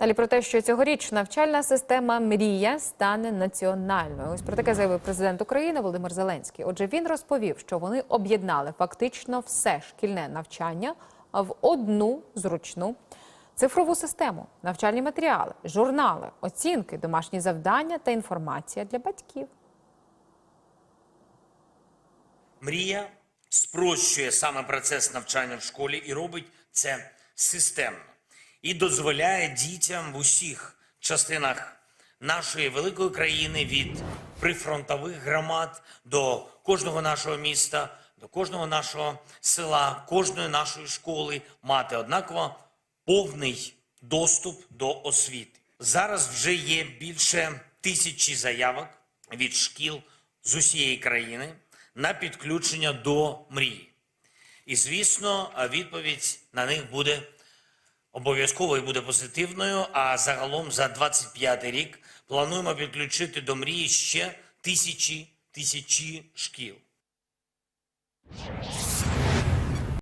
Далі про те, що цьогоріч навчальна система Мрія стане національною. Ось про таке заявив президент України Володимир Зеленський. Отже, він розповів, що вони об'єднали фактично все шкільне навчання в одну зручну цифрову систему, навчальні матеріали, журнали, оцінки, домашні завдання та інформація для батьків. Мрія спрощує саме процес навчання в школі і робить це системно. І дозволяє дітям в усіх частинах нашої великої країни від прифронтових громад до кожного нашого міста, до кожного нашого села, кожної нашої школи мати однаково повний доступ до освіти. Зараз вже є більше тисячі заявок від шкіл з усієї країни на підключення до мрії. І звісно, відповідь на них буде обов'язково і буде позитивною. А загалом за 25 рік плануємо підключити до мрії ще тисячі тисячі шкіл.